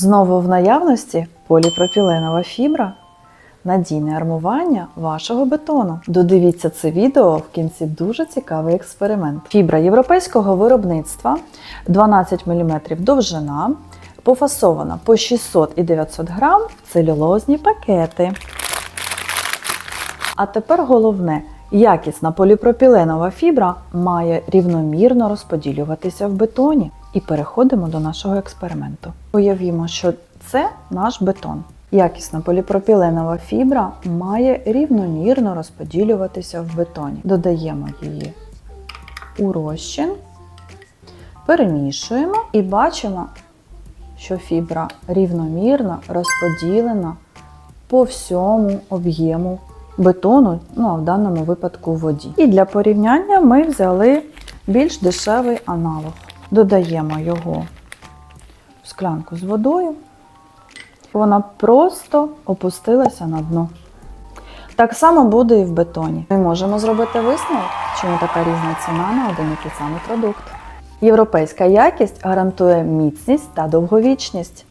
Знову в наявності поліпропіленова фібра. Надійне армування вашого бетону. Додивіться це відео в кінці дуже цікавий експеримент. Фібра європейського виробництва 12 мм довжина, пофасована по 600 і 900 грам в целюлозні пакети. А тепер головне. Якісна поліпропіленова фібра має рівномірно розподілюватися в бетоні. І переходимо до нашого експерименту. Уявімо, що це наш бетон. Якісна поліпропіленова фібра має рівномірно розподілюватися в бетоні. Додаємо її у розчин, перемішуємо і бачимо, що фібра рівномірно розподілена по всьому об'єму бетону, ну а в даному випадку воді. І для порівняння ми взяли більш дешевий аналог. Додаємо його в склянку з водою. Вона просто опустилася на дно. Так само буде і в бетоні. Ми можемо зробити висновок, чому така різна ціна на один і той самий продукт. Європейська якість гарантує міцність та довговічність.